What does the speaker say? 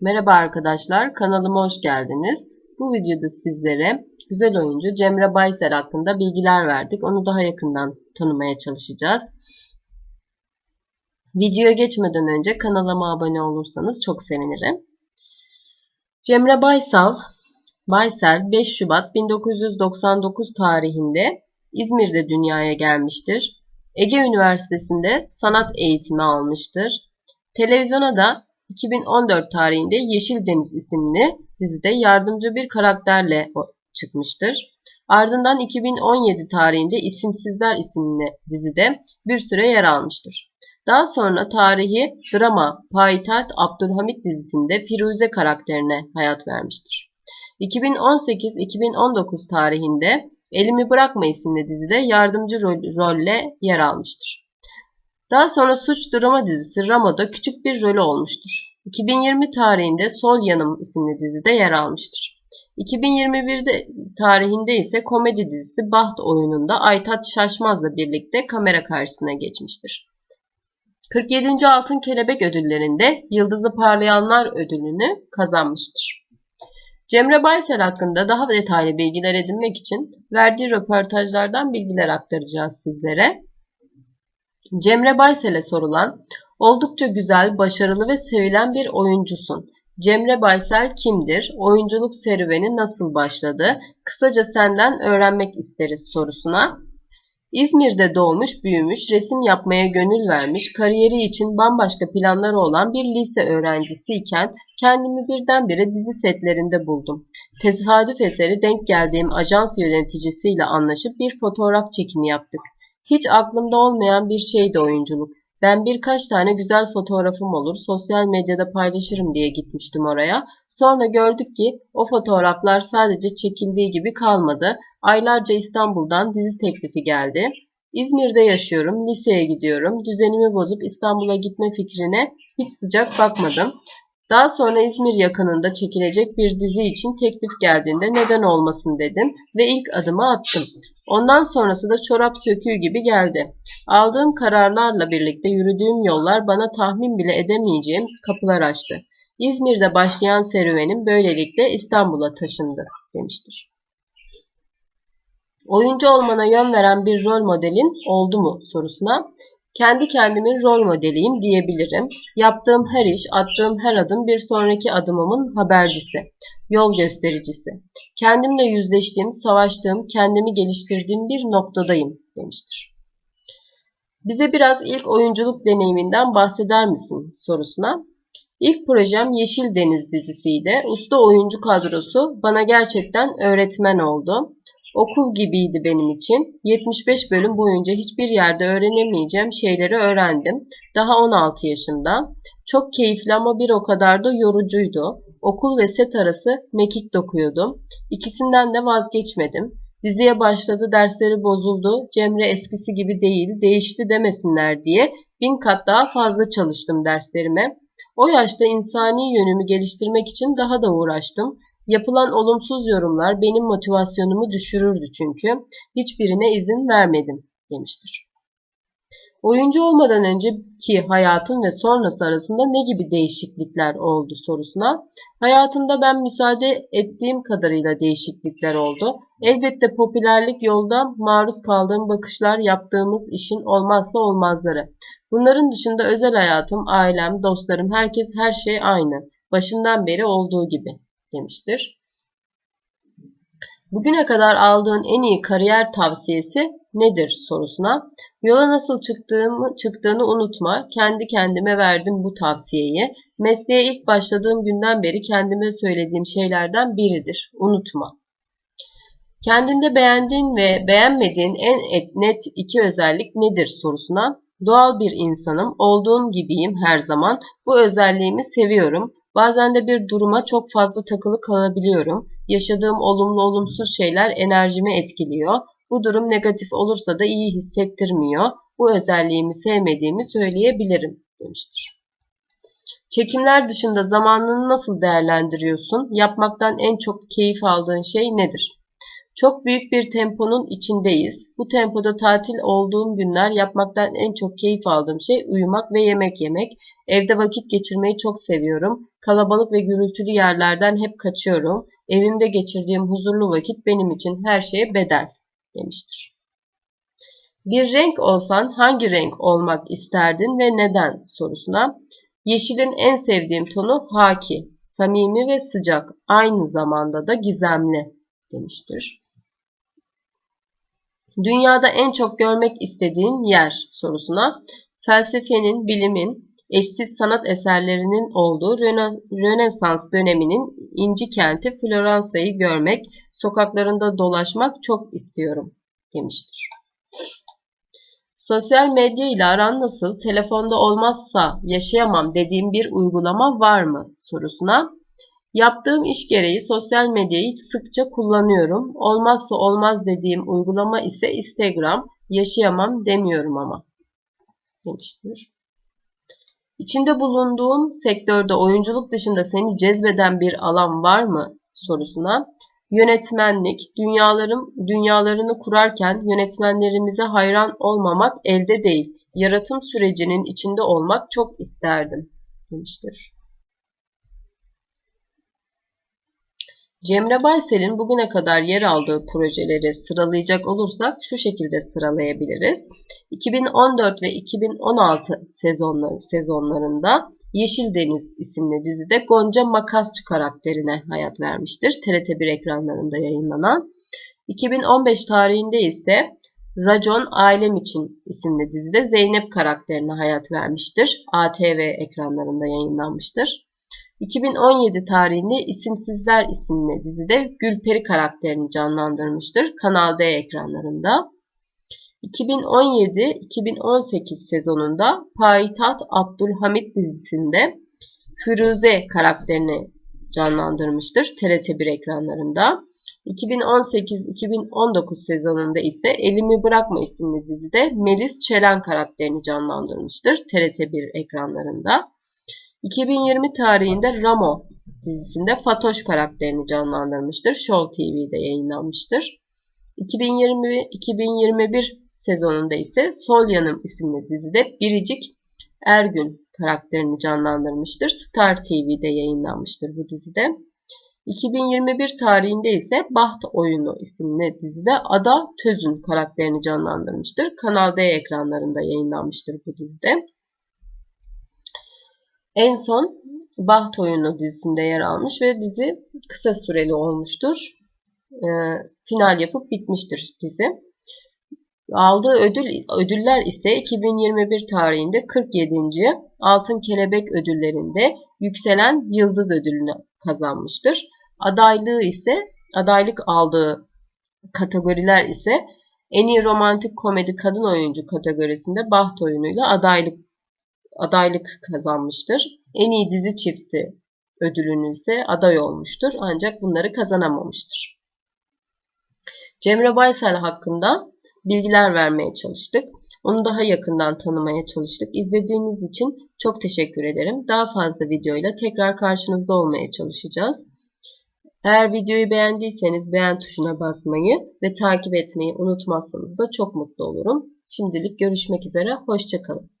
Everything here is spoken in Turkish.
Merhaba arkadaşlar, kanalıma hoş geldiniz. Bu videoda sizlere güzel oyuncu Cemre Baysel hakkında bilgiler verdik. Onu daha yakından tanımaya çalışacağız. Videoya geçmeden önce kanalıma abone olursanız çok sevinirim. Cemre Baysal, Baysel 5 Şubat 1999 tarihinde İzmir'de dünyaya gelmiştir. Ege Üniversitesi'nde sanat eğitimi almıştır. Televizyona da 2014 tarihinde Yeşil Deniz isimli dizide yardımcı bir karakterle çıkmıştır. Ardından 2017 tarihinde İsimsizler isimli dizide bir süre yer almıştır. Daha sonra tarihi drama Payitaht Abdülhamit dizisinde Firuze karakterine hayat vermiştir. 2018-2019 tarihinde Elimi Bırakma isimli dizide yardımcı rol, rolle yer almıştır. Daha sonra suç drama dizisi Ramo'da küçük bir rolü olmuştur. 2020 tarihinde Sol Yanım isimli dizide yer almıştır. 2021'de tarihinde ise komedi dizisi Baht oyununda Aytat Şaşmaz'la birlikte kamera karşısına geçmiştir. 47. Altın Kelebek ödüllerinde Yıldızı Parlayanlar ödülünü kazanmıştır. Cemre Baysel hakkında daha detaylı bilgiler edinmek için verdiği röportajlardan bilgiler aktaracağız sizlere. Cemre Baysel'e sorulan, oldukça güzel, başarılı ve sevilen bir oyuncusun. Cemre Baysel kimdir? Oyunculuk serüveni nasıl başladı? Kısaca senden öğrenmek isteriz sorusuna. İzmir'de doğmuş, büyümüş, resim yapmaya gönül vermiş, kariyeri için bambaşka planları olan bir lise öğrencisiyken kendimi birdenbire dizi setlerinde buldum. Tesadüf eseri denk geldiğim ajans yöneticisiyle anlaşıp bir fotoğraf çekimi yaptık. Hiç aklımda olmayan bir şeydi oyunculuk. Ben birkaç tane güzel fotoğrafım olur, sosyal medyada paylaşırım diye gitmiştim oraya. Sonra gördük ki o fotoğraflar sadece çekildiği gibi kalmadı. Aylarca İstanbul'dan dizi teklifi geldi. İzmir'de yaşıyorum, liseye gidiyorum. Düzenimi bozup İstanbul'a gitme fikrine hiç sıcak bakmadım. Daha sonra İzmir yakınında çekilecek bir dizi için teklif geldiğinde neden olmasın dedim ve ilk adımı attım. Ondan sonrası da çorap söküğü gibi geldi. Aldığım kararlarla birlikte yürüdüğüm yollar bana tahmin bile edemeyeceğim kapılar açtı. İzmir'de başlayan serüvenim böylelikle İstanbul'a taşındı demiştir. Oyuncu olmana yön veren bir rol modelin oldu mu sorusuna kendi kendimin rol modeliyim diyebilirim. Yaptığım her iş, attığım her adım bir sonraki adımımın habercisi, yol göstericisi. Kendimle yüzleştiğim, savaştığım, kendimi geliştirdiğim bir noktadayım demiştir. Bize biraz ilk oyunculuk deneyiminden bahseder misin sorusuna. İlk projem Yeşil Deniz dizisiydi. Usta oyuncu kadrosu bana gerçekten öğretmen oldu. Okul gibiydi benim için. 75 bölüm boyunca hiçbir yerde öğrenemeyeceğim şeyleri öğrendim. Daha 16 yaşında. Çok keyifli ama bir o kadar da yorucuydu. Okul ve set arası mekik dokuyordum. İkisinden de vazgeçmedim. Diziye başladı, dersleri bozuldu. Cemre eskisi gibi değil, değişti demesinler diye bin kat daha fazla çalıştım derslerime. O yaşta insani yönümü geliştirmek için daha da uğraştım. Yapılan olumsuz yorumlar benim motivasyonumu düşürürdü çünkü. Hiçbirine izin vermedim demiştir. Oyuncu olmadan önceki hayatım ve sonrası arasında ne gibi değişiklikler oldu sorusuna. Hayatımda ben müsaade ettiğim kadarıyla değişiklikler oldu. Elbette popülerlik yolda maruz kaldığım bakışlar yaptığımız işin olmazsa olmazları. Bunların dışında özel hayatım, ailem, dostlarım, herkes her şey aynı. Başından beri olduğu gibi demiştir. Bugüne kadar aldığın en iyi kariyer tavsiyesi nedir sorusuna yola nasıl çıktığımı, çıktığını unutma. Kendi kendime verdim bu tavsiyeyi. Mesleğe ilk başladığım günden beri kendime söylediğim şeylerden biridir. Unutma. Kendinde beğendiğin ve beğenmediğin en net iki özellik nedir sorusuna doğal bir insanım, olduğum gibiyim her zaman. Bu özelliğimi seviyorum. Bazen de bir duruma çok fazla takılı kalabiliyorum. Yaşadığım olumlu olumsuz şeyler enerjimi etkiliyor. Bu durum negatif olursa da iyi hissettirmiyor. Bu özelliğimi sevmediğimi söyleyebilirim demiştir. Çekimler dışında zamanını nasıl değerlendiriyorsun? Yapmaktan en çok keyif aldığın şey nedir? Çok büyük bir temponun içindeyiz. Bu tempoda tatil olduğum günler yapmaktan en çok keyif aldığım şey uyumak ve yemek yemek. Evde vakit geçirmeyi çok seviyorum. Kalabalık ve gürültülü yerlerden hep kaçıyorum. Evimde geçirdiğim huzurlu vakit benim için her şeye bedel demiştir. Bir renk olsan hangi renk olmak isterdin ve neden sorusuna Yeşilin en sevdiğim tonu haki, samimi ve sıcak, aynı zamanda da gizemli demiştir. Dünyada en çok görmek istediğin yer sorusuna felsefenin, bilimin, eşsiz sanat eserlerinin olduğu Rönesans döneminin inci kenti Floransa'yı görmek, sokaklarında dolaşmak çok istiyorum demiştir. Sosyal medya ile aran nasıl? Telefonda olmazsa yaşayamam dediğim bir uygulama var mı? sorusuna Yaptığım iş gereği sosyal medyayı sıkça kullanıyorum. Olmazsa olmaz dediğim uygulama ise Instagram. Yaşayamam demiyorum ama demiştir. İçinde bulunduğun sektörde oyunculuk dışında seni cezbeden bir alan var mı sorusuna yönetmenlik, dünyalarım, dünyalarını kurarken yönetmenlerimize hayran olmamak elde değil. Yaratım sürecinin içinde olmak çok isterdim demiştir. Cemre Baysel'in bugüne kadar yer aldığı projeleri sıralayacak olursak şu şekilde sıralayabiliriz. 2014 ve 2016 sezonları, sezonlarında Yeşil Deniz isimli dizide Gonca Makasçı karakterine hayat vermiştir. TRT1 ekranlarında yayınlanan. 2015 tarihinde ise Racon Ailem İçin isimli dizide Zeynep karakterine hayat vermiştir. ATV ekranlarında yayınlanmıştır. 2017 tarihinde İsimsizler isimli dizide Gülperi karakterini canlandırmıştır. Kanal D ekranlarında. 2017-2018 sezonunda Payitaht Abdülhamit dizisinde Firuze karakterini canlandırmıştır TRT1 ekranlarında. 2018-2019 sezonunda ise Elimi Bırakma isimli dizide Melis Çelen karakterini canlandırmıştır TRT1 ekranlarında. 2020 tarihinde Ramo dizisinde Fatoş karakterini canlandırmıştır. Show TV'de yayınlanmıştır. 2020-2021 sezonunda ise Sol Yanım isimli dizide Biricik Ergün karakterini canlandırmıştır. Star TV'de yayınlanmıştır bu dizide. 2021 tarihinde ise Baht Oyunu isimli dizide Ada Tözün karakterini canlandırmıştır. Kanal D ekranlarında yayınlanmıştır bu dizide. En son Baht Oyunu dizisinde yer almış ve dizi kısa süreli olmuştur. E, final yapıp bitmiştir dizi. Aldığı ödül ödüller ise 2021 tarihinde 47. Altın Kelebek ödüllerinde yükselen Yıldız ödülünü kazanmıştır. Adaylığı ise adaylık aldığı kategoriler ise en iyi romantik komedi kadın oyuncu kategorisinde Baht oyunuyla adaylık adaylık kazanmıştır. En iyi dizi çifti ödülünü ise aday olmuştur ancak bunları kazanamamıştır. Cemre Baysel hakkında bilgiler vermeye çalıştık. Onu daha yakından tanımaya çalıştık. İzlediğiniz için çok teşekkür ederim. Daha fazla videoyla tekrar karşınızda olmaya çalışacağız. Eğer videoyu beğendiyseniz beğen tuşuna basmayı ve takip etmeyi unutmazsanız da çok mutlu olurum. Şimdilik görüşmek üzere, hoşçakalın.